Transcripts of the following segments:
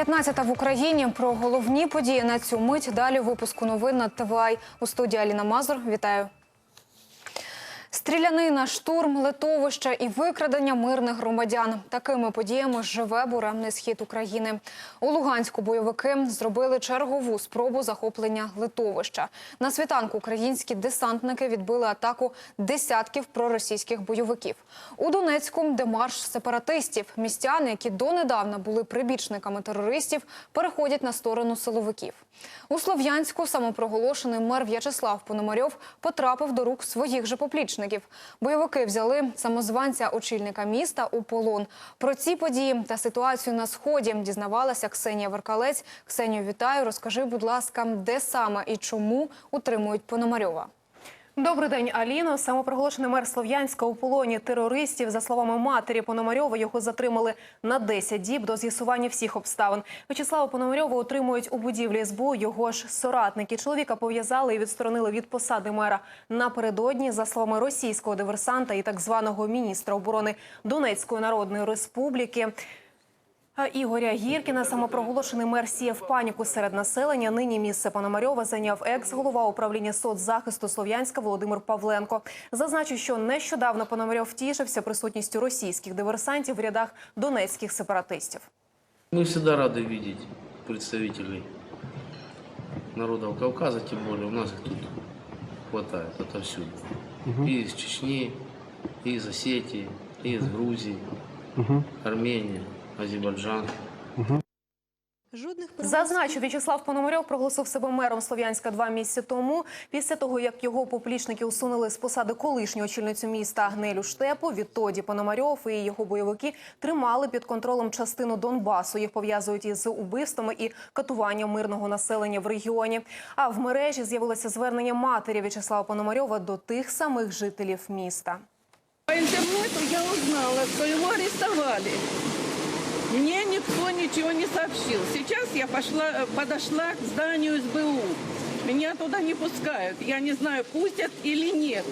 15 в Україні про головні події на цю мить. Далі випуску новин на ТВАЙ. У студії Аліна Мазур. Вітаю. Стрілянина, штурм, литовища і викрадення мирних громадян. Такими подіями живе буремний схід України. У Луганську бойовики зробили чергову спробу захоплення литовища. На світанку українські десантники відбили атаку десятків проросійських бойовиків. У Донецьку демарш сепаратистів. Містяни, які донедавна були прибічниками терористів, переходять на сторону силовиків. У Слов'янську самопроголошений мер В'ячеслав Пономарьов потрапив до рук своїх же поплічників. Бойовики взяли самозванця очільника міста у полон. Про ці події та ситуацію на сході дізнавалася Ксенія Веркалець. Ксенію, вітаю. Розкажи, будь ласка, де саме і чому утримують Пономарьова? Добрий день, Аліно. Самопроголошений мер Слов'янська у полоні терористів. За словами матері Пономарьова, його затримали на 10 діб до з'ясування всіх обставин. В'ячеслава Пономарьова утримують у будівлі СБУ. Його ж соратники чоловіка пов'язали і відсторонили від посади мера напередодні. За словами російського диверсанта і так званого міністра оборони Донецької Народної Республіки. А Ігоря Гіркіна, самопроголошений мер сіяв паніку серед населення. Нині місце Пономарьова зайняв екс-голова управління соцзахисту Слов'янська Володимир Павленко. Зазначу, що нещодавно Пономарьов втішився присутністю російських диверсантів в рядах донецьких сепаратистів. Мы всегда рады видеть представителей народов Кавказа, тем более у нас их тут хватает отовсюду. И из Чечни, и из Осетии, и из Грузии, Армения, Азербайджан. Зазначу, В'ячеслав Пономарьов проголосив себе мером Слов'янська два місяці тому. Після того, як його поплічники усунули з посади колишню очільницю міста Нелю Штепу, відтоді Пономарьов і його бойовики тримали під контролем частину Донбасу. Їх пов'язують із убивствами і катуванням мирного населення в регіоні. А в мережі з'явилося звернення матері В'ячеслава Пономарьова до тих самих жителів міста. По интернету я узнала, что его арестовали. Мне никто ничего не сообщил. Сейчас я пошла, э, подошла к зданию СБУ. Меня туда не пускают. Я не знаю, пустят или нет.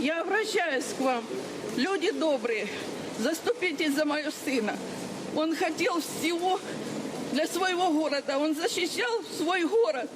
Я обращаюсь к вам. Люди добрые, заступитесь за моего сына. Он хотел всего для своего города. Он защищал свой город.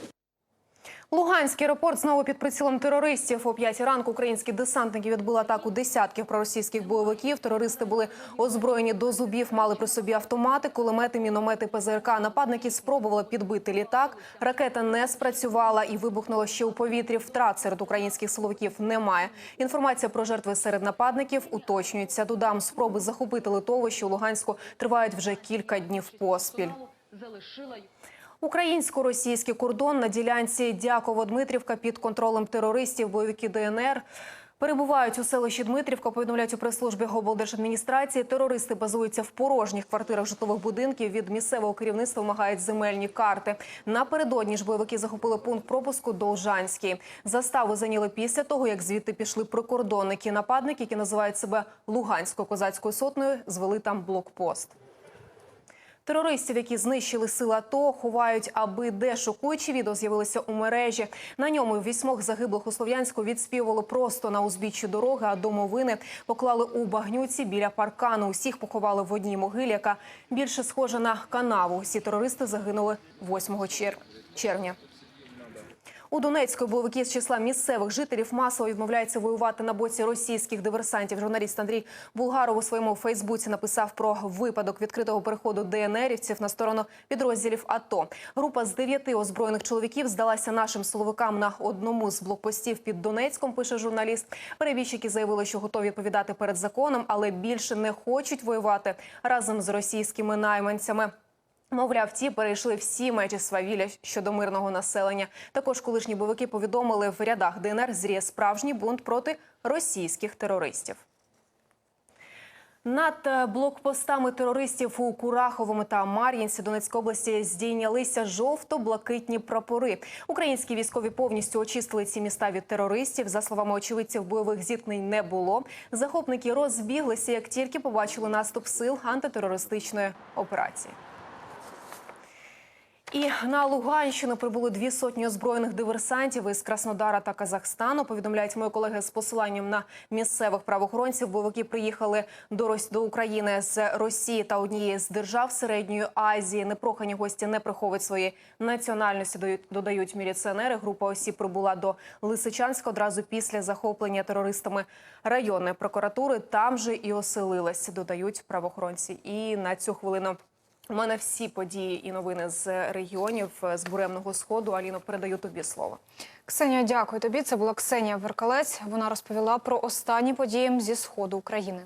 Луганський аеропорт знову під прицілом терористів. О 5 ранку українські десантники відбили атаку десятків проросійських бойовиків. Терористи були озброєні до зубів, мали при собі автомати, кулемети, міномети, ПЗРК. Нападники спробували підбити літак. Ракета не спрацювала і вибухнула ще у повітрі. Втрат серед українських силовиків немає. Інформація про жертви серед нападників уточнюється. Додам спроби захопити литовище у Луганську тривають вже кілька днів поспіль. Українсько-російський кордон на ділянці Дяково-Дмитрівка під контролем терористів, бойовики ДНР. Перебувають у селищі Дмитрівка, повідомляють у прес-службі облдержадміністрації. Терористи базуються в порожніх квартирах житлових будинків. Від місцевого керівництва вимагають земельні карти. Напередодні ж бойовики захопили пункт пропуску Должанський. Заставу зайняли після того, як звідти пішли прикордонники. Нападники, які називають себе Луганською козацькою сотнею, звели там блокпост. Терористів, які знищили сили АТО, ховають, аби де шокуючі відео з'явилися у мережі. На ньому вісьмох загиблих у Слов'янську відспівували просто на узбіччі дороги, а домовини поклали у багнюці біля паркану. Усіх поховали в одній могилі, яка більше схожа на канаву. Всі терористи загинули 8 чер- червня. У Донецьку бойовики з числа місцевих жителів масово відмовляються воювати на боці російських диверсантів. Журналіст Андрій Булгаров у своєму Фейсбуці написав про випадок відкритого переходу ДНРівців на сторону підрозділів АТО. Група з дев'яти озброєних чоловіків здалася нашим силовикам на одному з блокпостів під Донецьком. Пише журналіст. Перебіжчики заявили, що готові відповідати перед законом, але більше не хочуть воювати разом з російськими найманцями. Мовляв, ті перейшли всі межі свавілля щодо мирного населення. Також колишні бойовики повідомили, в рядах ДНР зріє справжній бунт проти російських терористів. Над е, блокпостами терористів у Кураховому та Мар'їнці Донецької області здійнялися жовто-блакитні прапори. Українські військові повністю очистили ці міста від терористів. За словами очевидців, бойових зіткнень не було. Захопники розбіглися, як тільки побачили наступ сил антитерористичної операції. І на Луганщину прибули дві сотні озброєних диверсантів із Краснодара та Казахстану. Повідомляють мої колеги з посиланням на місцевих правоохоронців. Бойовики приїхали до до України з Росії та однієї з держав Середньої Азії. Непрохані гості не приховують свої національності. Додають міліціонери. Група осіб прибула до Лисичанська одразу після захоплення терористами районної прокуратури. Там же і оселилась. Додають правоохоронці. І на цю хвилину. У мене всі події і новини з регіонів з буремного сходу. Аліно, передаю тобі слово. Ксенія, дякую тобі. Це була Ксенія Веркалець. Вона розповіла про останні події зі сходу України.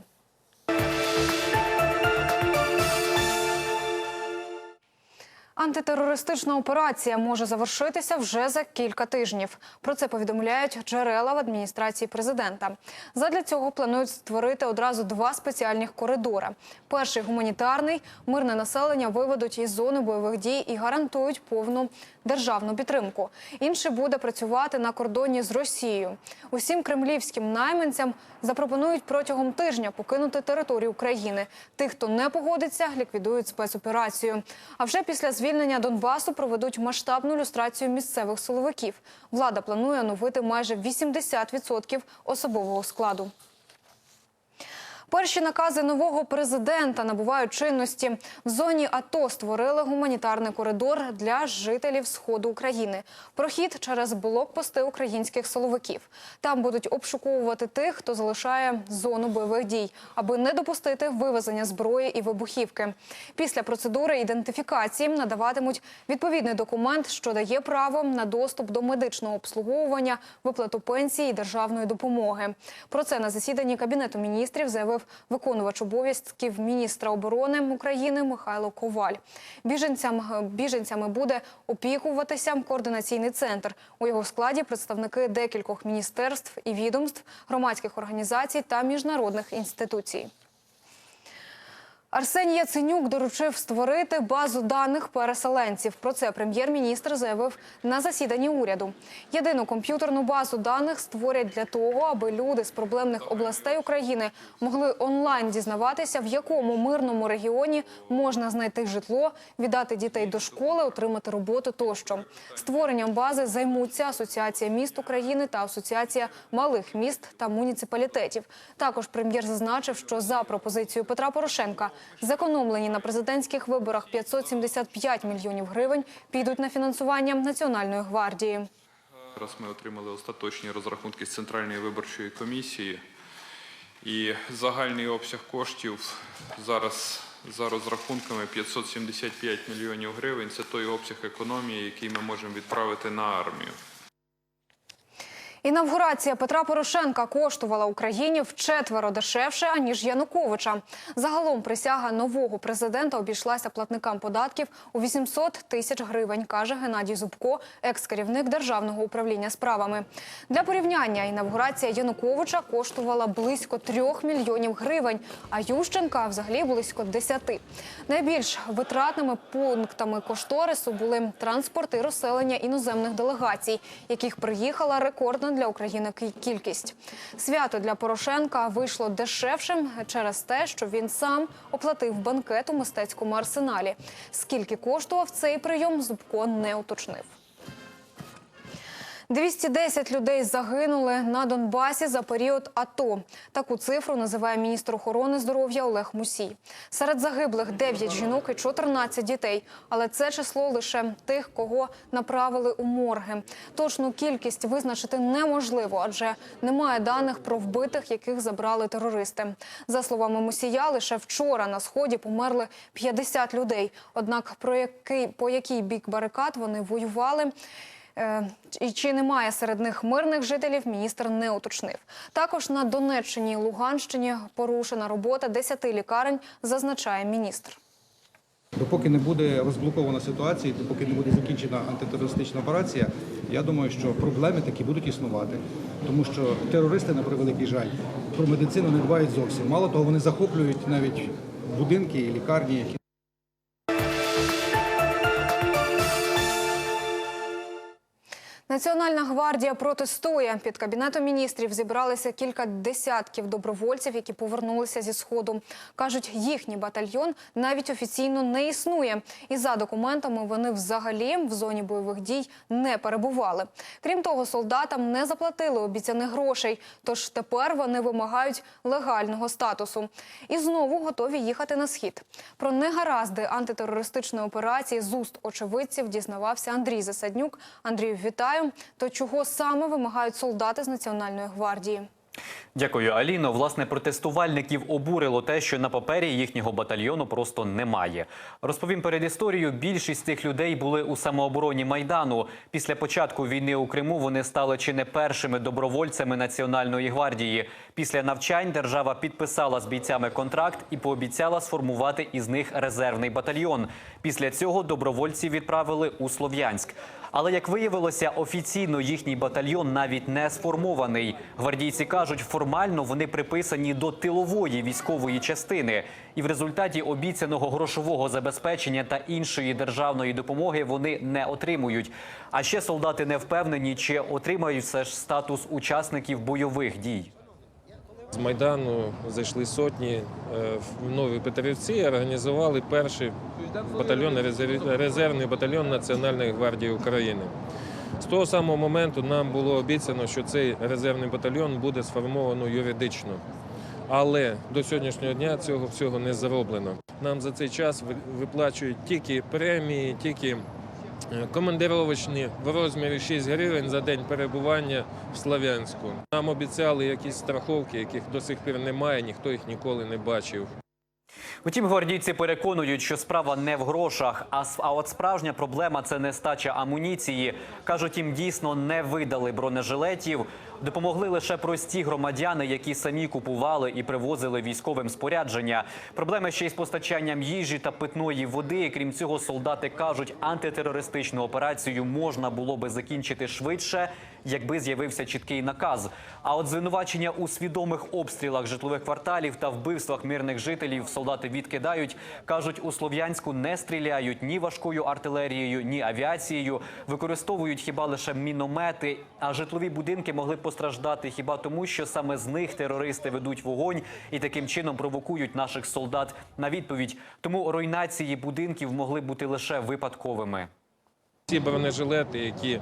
Антитерористична операція може завершитися вже за кілька тижнів. Про це повідомляють джерела в адміністрації президента. Задля цього планують створити одразу два спеціальних коридори. Перший гуманітарний мирне населення виведуть із зони бойових дій і гарантують повну державну підтримку. Інший буде працювати на кордоні з Росією. Усім кремлівським найманцям запропонують протягом тижня покинути територію України. Тих, хто не погодиться, ліквідують спецоперацію. А вже після звільнення Донбасу проведуть масштабну люстрацію місцевих силовиків. Влада планує оновити майже 80% особового складу. Перші накази нового президента набувають чинності. В зоні АТО створили гуманітарний коридор для жителів сходу України. Прохід через блокпости українських силовиків. Там будуть обшуковувати тих, хто залишає зону бойових дій, аби не допустити вивезення зброї і вибухівки. Після процедури ідентифікації надаватимуть відповідний документ, що дає право на доступ до медичного обслуговування, виплату пенсії і державної допомоги. Про це на засіданні кабінету міністрів заявив виконувач обов'язків міністра оборони України Михайло Коваль. Біженцям біженцями буде опікуватися координаційний центр. У його складі представники декількох міністерств і відомств, громадських організацій та міжнародних інституцій. Арсеній Яценюк доручив створити базу даних переселенців. Про це прем'єр-міністр заявив на засіданні уряду. Єдину комп'ютерну базу даних створять для того, аби люди з проблемних областей України могли онлайн дізнаватися, в якому мирному регіоні можна знайти житло, віддати дітей до школи, отримати роботу тощо. Створенням бази займуться Асоціація міст України та Асоціація малих міст та муніципалітетів. Також прем'єр зазначив, що за пропозицією Петра Порошенка зекономлені на президентських виборах 575 мільйонів гривень підуть на фінансування Національної гвардії. Зараз ми отримали остаточні розрахунки з Центральної виборчої комісії. І загальний обсяг коштів зараз за розрахунками 575 мільйонів гривень. Це той обсяг економії, який ми можемо відправити на армію. Інавгурація Петра Порошенка коштувала Україні вчетверо дешевше аніж Януковича. Загалом присяга нового президента обійшлася платникам податків у 800 тисяч гривень, каже Геннадій Зубко, екс-керівник державного управління справами. Для порівняння інавгурація Януковича коштувала близько 3 мільйонів гривень, а Ющенка взагалі близько 10. Найбільш витратними пунктами кошторису були транспорт і розселення іноземних делегацій, яких приїхала рекордна для України кількість. Свято для Порошенка вийшло дешевшим через те, що він сам оплатив банкет у мистецькому арсеналі. Скільки коштував цей прийом, Зубко не уточнив. 210 людей загинули на Донбасі за період АТО. Таку цифру називає міністр охорони здоров'я Олег Мусій. Серед загиблих 9 жінок і 14 дітей. Але це число лише тих, кого направили у морги. Точну кількість визначити неможливо, адже немає даних про вбитих, яких забрали терористи. За словами Мусія, лише вчора на сході померли 50 людей. Однак про який по який бік барикад вони воювали. Е, І чи немає серед них мирних жителів, міністр не уточнив. Також на Донеччині і Луганщині порушена робота 10 лікарень, зазначає міністр. Допоки не буде розблокована ситуація, допоки не буде закінчена антитерористична операція, я думаю, що проблеми такі будуть існувати, тому що терористи, на превеликий жаль, про медицину не дбають зовсім. Мало того, вони захоплюють навіть будинки і лікарні, Національна гвардія протестує. Під кабінетом міністрів зібралися кілька десятків добровольців, які повернулися зі сходу. кажуть, їхній батальйон навіть офіційно не існує, і за документами вони взагалі в зоні бойових дій не перебували. Крім того, солдатам не заплатили обіцяних грошей. Тож тепер вони вимагають легального статусу і знову готові їхати на схід. Про негаразди антитерористичної операції з уст очевидців дізнавався Андрій Засаднюк. Андрію, вітаю. То чого саме вимагають солдати з Національної гвардії? Дякую, Аліно. Власне, протестувальників обурило те, що на папері їхнього батальйону просто немає. Розповім перед історією. Більшість цих людей були у самообороні майдану. Після початку війни у Криму вони стали чи не першими добровольцями Національної гвардії. Після навчань держава підписала з бійцями контракт і пообіцяла сформувати із них резервний батальйон. Після цього добровольців відправили у Слов'янськ. Але як виявилося, офіційно їхній батальйон навіть не сформований. Гвардійці кажуть, формально вони приписані до тилової військової частини, і в результаті обіцяного грошового забезпечення та іншої державної допомоги вони не отримують. А ще солдати не впевнені, чи отримають все ж статус учасників бойових дій. З Майдану зайшли сотні е, в Нові Петрівці організували перший батальйон, резерв- резервний батальйон Національної гвардії України. З того самого моменту нам було обіцяно, що цей резервний батальйон буде сформовано юридично. Але до сьогоднішнього дня цього всього не зроблено. Нам за цей час виплачують тільки премії, тільки командировочні в розмірі 6 гривень за день перебування в Слов'янську. Нам обіцяли якісь страховки, яких до сих пір немає, ніхто їх ніколи не бачив. Утім, гвардійці переконують, що справа не в грошах, а а от справжня проблема це нестача амуніції. кажуть, їм дійсно не видали бронежилетів. Допомогли лише прості громадяни, які самі купували і привозили військовим спорядження. Проблеми ще й з постачанням їжі та питної води. Крім цього, солдати кажуть, антитерористичну операцію можна було би закінчити швидше, якби з'явився чіткий наказ. А от звинувачення у свідомих обстрілах житлових кварталів та вбивствах мирних жителів солдати відкидають. кажуть, у Слов'янську не стріляють ні важкою артилерією, ні авіацією. Використовують хіба лише міномети. А житлові будинки могли постраждати хіба тому, що саме з них терористи ведуть вогонь і таким чином провокують наших солдат на відповідь. Тому руйнації будинків могли бути лише випадковими. Ці бронежилети, які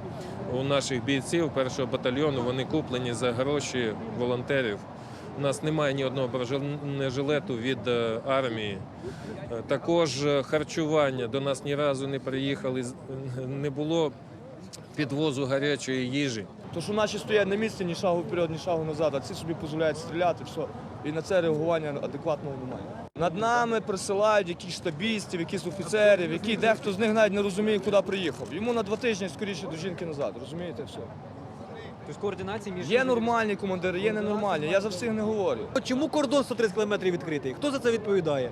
у наших бійців першого батальйону, вони куплені за гроші волонтерів. У нас немає ні одного бронежилету від е, армії. Е, Також е, харчування до нас ні разу не приїхали, не було підвозу гарячої їжі. То, що наші стоять на місці, ні шагу вперед, ні шагу назад, а ці собі дозволяють стріляти, все. І на це реагування адекватного немає. Над нами присилають якісь штабістів, якісь офіцерів, які дехто з них навіть не розуміє, куди приїхав. Йому на два тижні скоріше до жінки назад, розумієте, все. Тобто координації між Є нормальні командири, є ненормальні. Я за всіх не говорю. чому кордон 130 кілометрів відкритий? Хто за це відповідає?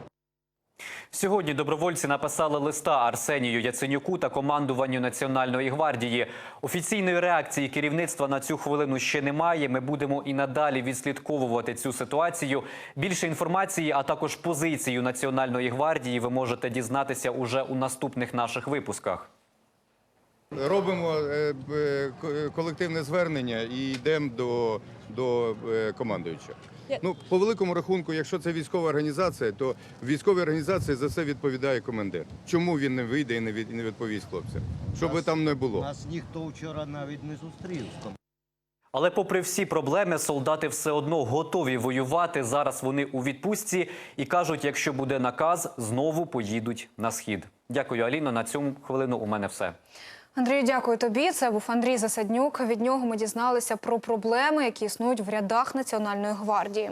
Сьогодні добровольці написали листа Арсенію Яценюку та командуванню Національної гвардії. Офіційної реакції керівництва на цю хвилину ще немає. Ми будемо і надалі відслідковувати цю ситуацію. Більше інформації, а також позицію Національної гвардії, ви можете дізнатися уже у наступних наших випусках. Робимо е, б- ко- колективне звернення і йдемо до, до е, командуючого. Ну, по великому рахунку, якщо це військова організація, то в військовій організації за це відповідає командир. Чому він не вийде і не від- і не відповість хлопцям? Щоб би там не було. Нас ніхто вчора навіть не зустрів. Але, попри всі проблеми, солдати все одно готові воювати. Зараз вони у відпустці і кажуть, якщо буде наказ, знову поїдуть на схід. Дякую, Аліно. На цьому хвилину у мене все. Андрію, дякую тобі. Це був Андрій Засаднюк. Від нього ми дізналися про проблеми, які існують в рядах Національної гвардії.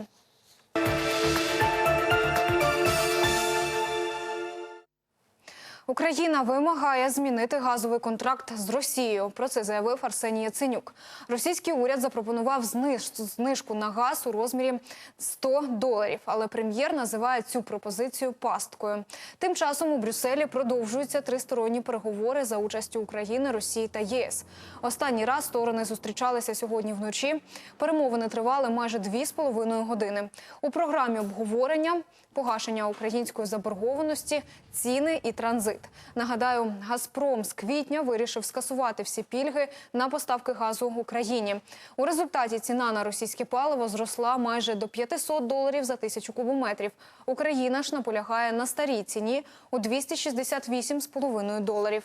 Україна вимагає змінити газовий контракт з Росією. Про це заявив Арсеній Яценюк. Російський уряд запропонував зниж- знижку на газ у розмірі 100 доларів, але прем'єр називає цю пропозицію пасткою. Тим часом у Брюсселі продовжуються тристоронні переговори за участю України, Росії та ЄС. Останній раз сторони зустрічалися сьогодні вночі. Перемовини тривали майже дві з половиною години. У програмі обговорення погашення української заборгованості, ціни і транзит. Дефіцит. Нагадаю, Газпром з квітня вирішив скасувати всі пільги на поставки газу Україні. У результаті ціна на російське паливо зросла майже до 500 доларів за тисячу кубометрів. Україна ж наполягає на старій ціні у 268,5 доларів.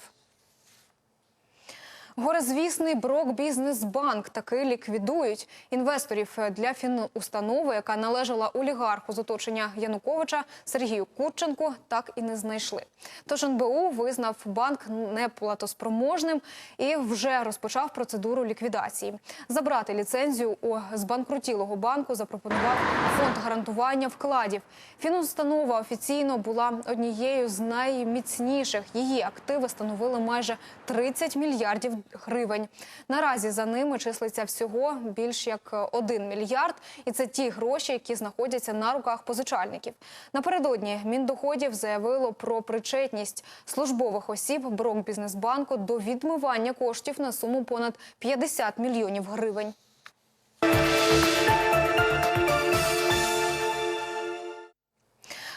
Горизвісний Брок Бізнесбанк таки ліквідують. Інвесторів для фінустанови, яка належала олігарху з оточення Януковича Сергію Курченку, так і не знайшли. Тож НБУ визнав банк неплатоспроможним і вже розпочав процедуру ліквідації. Забрати ліцензію у збанкрутілого банку запропонував фонд гарантування вкладів. Фінустанова офіційно була однією з найміцніших. Її активи становили майже 30 мільярдів гривень. Наразі за ними числиться всього більш як 1 мільярд, і це ті гроші, які знаходяться на руках позичальників. Напередодні Міндоходів заявило про причетність службових осіб Брокбізнесбанку до відмивання коштів на суму понад 50 мільйонів гривень.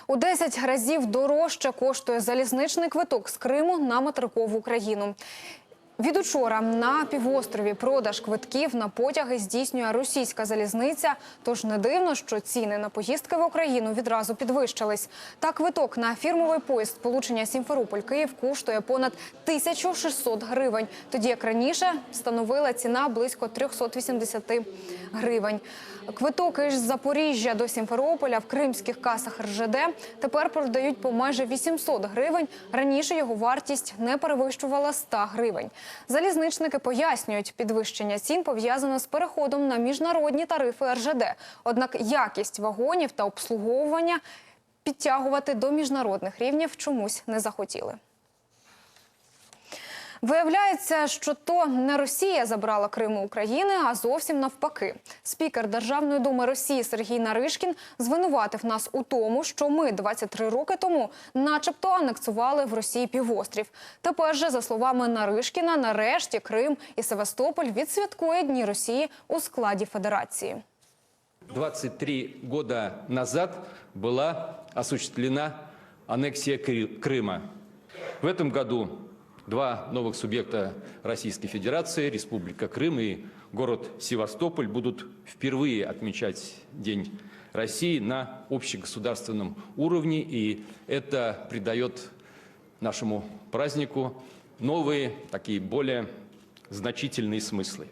У 10 разів дорожче коштує залізничний квиток з Криму на материкову Україну. Від учора на півострові продаж квитків на потяги здійснює російська залізниця. Тож не дивно, що ціни на поїздки в Україну відразу підвищились. Та квиток на фірмовий поїзд сполучення Сімферополь-Київ коштує понад 1600 гривень. Тоді як раніше становила ціна близько 380 гривень. Квиток із Запоріжжя до Сімферополя в кримських касах РЖД тепер продають по майже 800 гривень. Раніше його вартість не перевищувала 100 гривень. Залізничники пояснюють, підвищення цін пов'язано з переходом на міжнародні тарифи РЖД. Однак якість вагонів та обслуговування підтягувати до міжнародних рівнів чомусь не захотіли. Виявляється, що то не Росія забрала Крим у України, а зовсім навпаки. Спікер Державної думи Росії Сергій Наришкін звинуватив нас у тому, що ми 23 роки тому, начебто, анексували в Росії півострів. Тепер же, за словами Наришкіна, нарешті Крим і Севастополь відсвяткує Дні Росії у складі Федерації. 23 года назад была осуществлена аннексия Кры- Крыма. В этом году два новых субъекта Российской Федерации, Республика Крым и город Севастополь, будут впервые отмечать День России на общегосударственном уровне, и это придает нашему празднику новые, такие более значительные смыслы.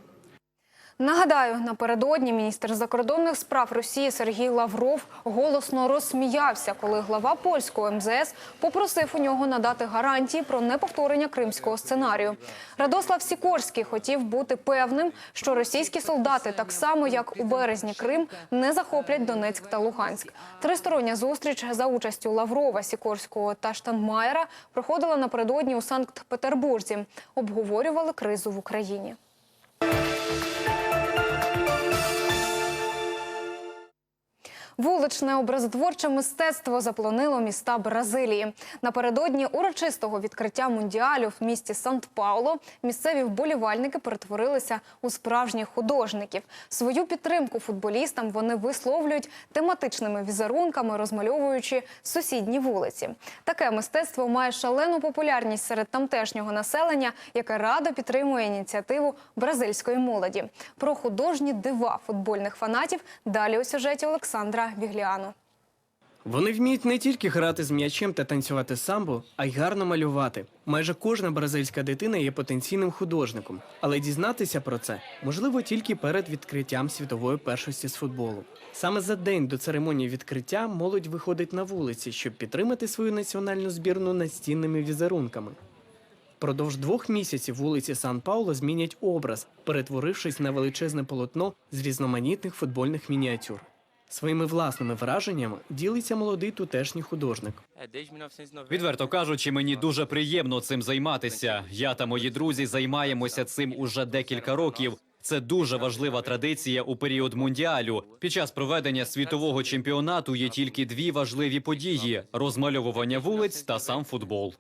Нагадаю, напередодні міністр закордонних справ Росії Сергій Лавров голосно розсміявся, коли глава польського МЗС попросив у нього надати гарантії про неповторення кримського сценарію. Радослав Сікорський хотів бути певним, що російські солдати, так само як у березні Крим, не захоплять Донецьк та Луганськ. Тристороння зустріч за участю Лаврова, Сікорського та Штанмаєра проходила напередодні у Санкт-Петербурзі. Обговорювали кризу в Україні. Вуличне образотворче мистецтво заполонило міста Бразилії. Напередодні урочистого відкриття мундіалю в місті Сант-Пауло місцеві вболівальники перетворилися у справжніх художників. Свою підтримку футболістам вони висловлюють тематичними візерунками, розмальовуючи сусідні вулиці. Таке мистецтво має шалену популярність серед тамтешнього населення, яке радо підтримує ініціативу бразильської молоді. Про художні дива футбольних фанатів далі у сюжеті Олександра Вігліану. Вони вміють не тільки грати з м'ячем та танцювати самбо, а й гарно малювати. Майже кожна бразильська дитина є потенційним художником, але дізнатися про це можливо тільки перед відкриттям світової першості з футболу. Саме за день до церемонії відкриття молодь виходить на вулиці, щоб підтримати свою національну збірну настінними візерунками. Продовж двох місяців вулиці Сан-Пауло змінять образ, перетворившись на величезне полотно з різноманітних футбольних мініатюр. Своїми власними враженнями ділиться молодий тутешній художник. Відверто кажучи, мені дуже приємно цим займатися. Я та мої друзі займаємося цим уже декілька років. Це дуже важлива традиція у період мундіалю. Під час проведення світового чемпіонату є тільки дві важливі події: розмальовування вулиць та сам футбол.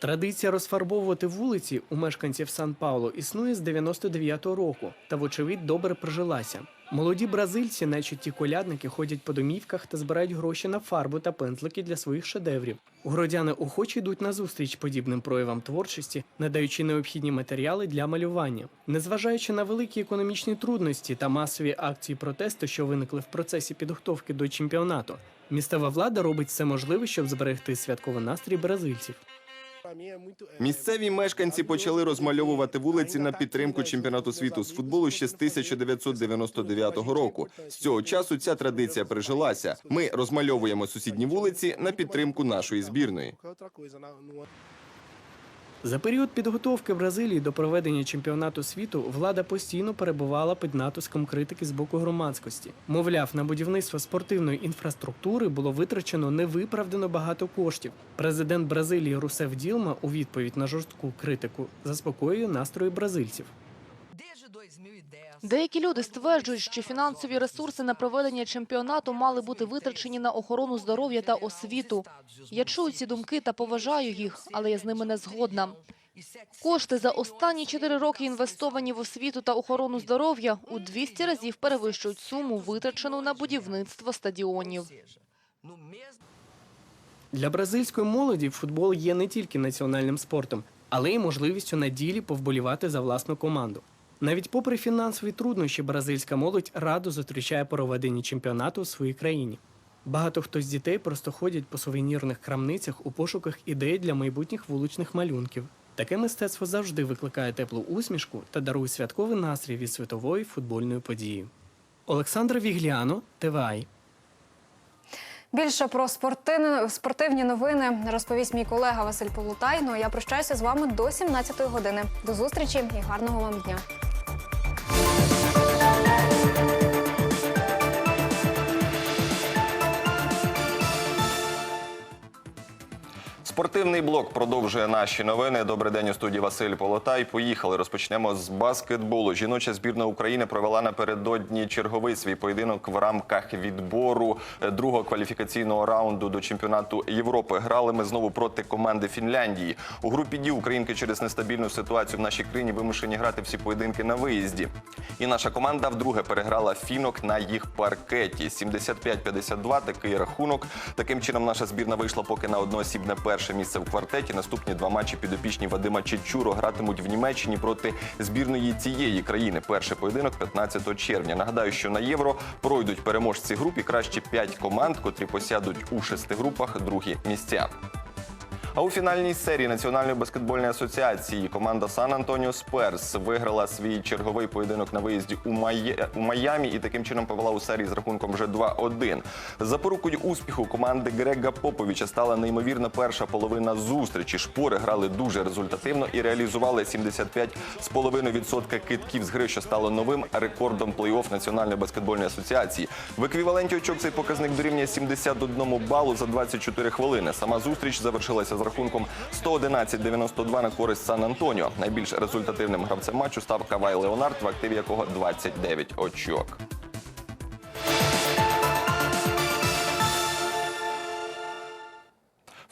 Традиція розфарбовувати вулиці у мешканців Сан-Паулу існує з 99-го року та, вочевидь, добре прижилася. Молоді бразильці, наче ті колядники, ходять по домівках та збирають гроші на фарбу та пензлики для своїх шедеврів. Городяни охоче йдуть на зустріч подібним проявам творчості, надаючи необхідні матеріали для малювання. Незважаючи на великі економічні трудності та масові акції протесту, що виникли в процесі підготовки до чемпіонату, місцева влада робить все можливе, щоб зберегти святковий настрій бразильців. Місцеві мешканці почали розмальовувати вулиці на підтримку чемпіонату світу з футболу ще з 1999 року. З цього часу ця традиція прижилася. Ми розмальовуємо сусідні вулиці на підтримку нашої збірної. За період підготовки Бразилії до проведення чемпіонату світу влада постійно перебувала під натиском критики з боку громадськості. Мовляв, на будівництво спортивної інфраструктури було витрачено невиправдано багато коштів. Президент Бразилії Русев Ділма у відповідь на жорстку критику заспокоює настрої бразильців. Деякі люди стверджують, що фінансові ресурси на проведення чемпіонату мали бути витрачені на охорону здоров'я та освіту. Я чую ці думки та поважаю їх, але я з ними не згодна. Кошти за останні чотири роки інвестовані в освіту та охорону здоров'я у 200 разів перевищують суму, витрачену на будівництво стадіонів. Для бразильської молоді футбол є не тільки національним спортом, але й можливістю на ділі повболівати за власну команду. Навіть попри фінансові труднощі, бразильська молодь радо зустрічає проведення чемпіонату у своїй країні. Багато хто з дітей просто ходять по сувенірних крамницях у пошуках ідей для майбутніх вуличних малюнків. Таке мистецтво завжди викликає теплу усмішку та дарує святковий настрій від світової футбольної події. Олександр Вігліано, ТВАЙ. Більше про спортивні, новини розповість мій колега Василь Полутай. Ну а я прощаюся з вами до 17-ї години. До зустрічі і гарного вам дня. Спортивний блок продовжує наші новини. Добрий день у студії Василь Полотай. Поїхали. Розпочнемо з баскетболу. Жіноча збірна України провела напередодні черговий свій поєдинок в рамках відбору е, другого кваліфікаційного раунду до чемпіонату Європи. Грали ми знову проти команди Фінляндії. У групі Ді Українки через нестабільну ситуацію в нашій країні вимушені грати всі поєдинки на виїзді. І наша команда вдруге переграла фінок на їх паркеті. 75-52 такий рахунок. Таким чином наша збірна вийшла поки на одноосібне перше місце в квартеті. Наступні два матчі підопічні Вадима Чечуро гратимуть в Німеччині проти збірної цієї країни. Перший поєдинок 15 червня. Нагадаю, що на євро пройдуть переможці груп і краще 5 команд, котрі посядуть у шести групах другі місця. А у фінальній серії Національної баскетбольної асоціації команда Сан Антоніо Сперс виграла свій черговий поєдинок на виїзді у, Майя... у Майамі і таким чином повела у серії з рахунком вже 2-1. Запорукою успіху команди Грега Поповича стала неймовірна перша половина зустрічі. Шпори грали дуже результативно і реалізували 75,5% китків з гри, що стало новим рекордом плей-офф Національної баскетбольної асоціації. В еквіваленті очок цей показник дорівнює 71 балу за 24 хвилини. Сама зустріч завершилася з 111-92 на користь Сан Антоніо. Найбільш результативним гравцем матчу став Кавай Леонард, в активі якого 29 очок.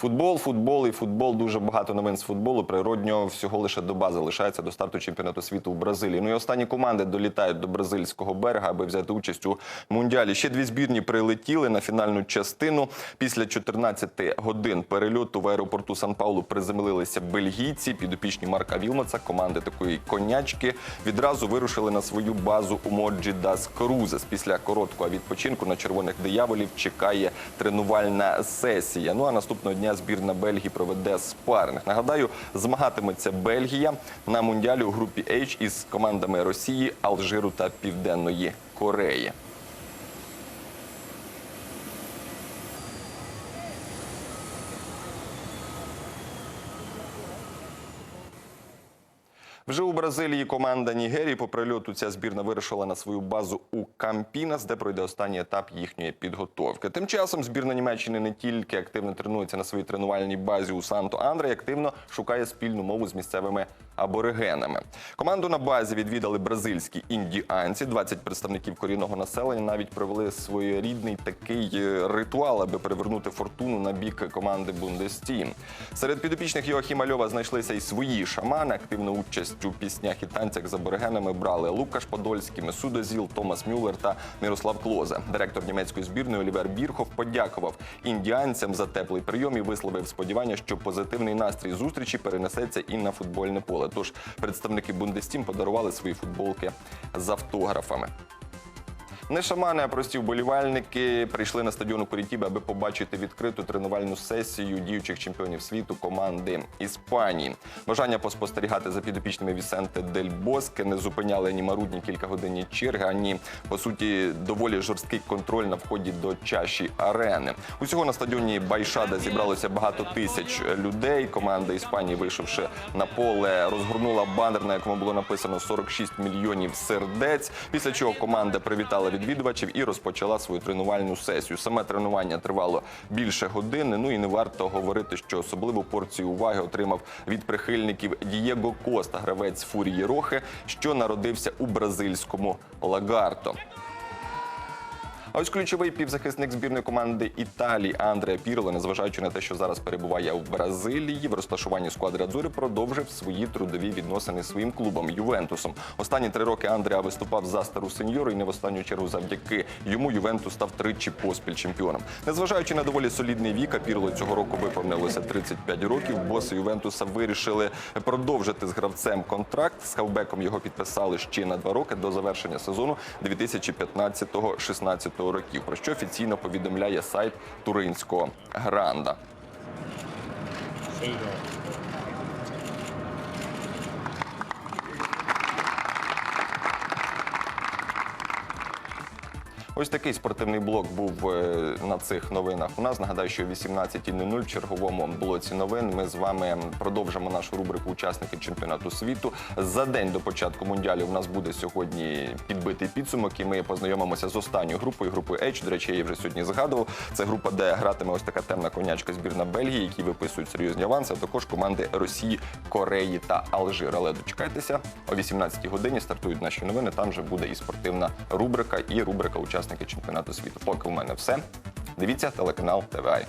Футбол, футбол і футбол. Дуже багато новин з футболу. Природньо всього лише доба залишається до старту чемпіонату світу в Бразилії. Ну і останні команди долітають до бразильського берега, аби взяти участь у мундіалі. Ще дві збірні прилетіли на фінальну частину. Після 14 годин перельоту в аеропорту Сан Паулу приземлилися бельгійці, підопічні Марка Вілмаца, команди такої конячки. Відразу вирушили на свою базу у Моджі Дас Крузес. Після короткого відпочинку на червоних дияволів чекає тренувальна сесія. Ну а наступного дня збірна Бельгії проведе спарних. Нагадаю, змагатиметься Бельгія на мундіалі у групі H із командами Росії, Алжиру та Південної Кореї. Вже у Бразилії команда Нігерії по прильоту ця збірна вирішила на свою базу у Кампінас, де пройде останній етап їхньої підготовки. Тим часом збірна Німеччини не тільки активно тренується на своїй тренувальній базі у Санто Андре, активно шукає спільну мову з місцевими аборигенами. Команду на базі відвідали бразильські індіанці. 20 представників корінного населення навіть провели своєрідний такий е, ритуал, аби перевернути фортуну на бік команди Бундестім. Серед підопічних Йоахіма Льова знайшлися і свої шамани. Активну участь у піснях і танцях за Боргенами брали Лукаш Подольський, Месуда Зіл, Томас Мюллер та Мірослав Клозе. Директор німецької збірної Олівер Бірхов подякував індіанцям за теплий прийом і висловив сподівання, що позитивний настрій зустрічі перенесеться і на футбольне поле. Тож представники Бундестім подарували свої футболки з автографами. Не шамани, а прості вболівальники прийшли на стадіон у Курітібі, аби побачити відкриту тренувальну сесію діючих чемпіонів світу команди Іспанії. Бажання поспостерігати за підопічними Вісенте Дель Боске не зупиняли ані марудні кількагодинні черги, ані по суті доволі жорсткий контроль на вході до чаші арени. Усього на стадіоні Байшада зібралося багато тисяч людей. Команда Іспанії, вийшовши на поле, розгорнула банер, на якому було написано 46 мільйонів сердець. Після чого команда привітала відвідувачів і розпочала свою тренувальну сесію. Саме тренування тривало більше години. Ну і не варто говорити, що особливу порцію уваги отримав від прихильників Дієго Коста, гравець фурії Рохи, що народився у бразильському Лагарто. А ось ключовий півзахисник збірної команди Італії Андреа Пірло, незважаючи на те, що зараз перебуває в Бразилії, в розташуванні сквадри Адзури продовжив свої трудові відносини зі своїм клубом Ювентусом. Останні три роки Андреа виступав за стару сеньору, і не в останню чергу завдяки йому Ювентус став тричі поспіль чемпіоном. Незважаючи на доволі солідний вік, а Пірло цього року виповнилося 35 років. Боси Ювентуса вирішили продовжити з гравцем контракт. З хавбеком його підписали ще на два роки до завершення сезону 2015-16 років. Про що офіційно повідомляє сайт Туринського Гранда. Ось такий спортивний блок був е, на цих новинах. У нас нагадаю, що о 18.00 в черговому блоці новин ми з вами продовжимо нашу рубрику учасників чемпіонату світу. За день до початку мундіалю у нас буде сьогодні підбитий підсумок, і ми познайомимося з останньою групою, групою H. До речі, я її вже сьогодні згадував. Це група, де гратиме ось така темна конячка збірна Бельгії, які виписують серйозні аванси. а Також команди Росії, Кореї та Алжир. Але дочекайтеся о 18-й годині. Стартують наші новини. Там вже буде і спортивна рубрика, і рубрика учасники чемпіонату світу. Поки в мене все. Дивіться телеканал ТВА.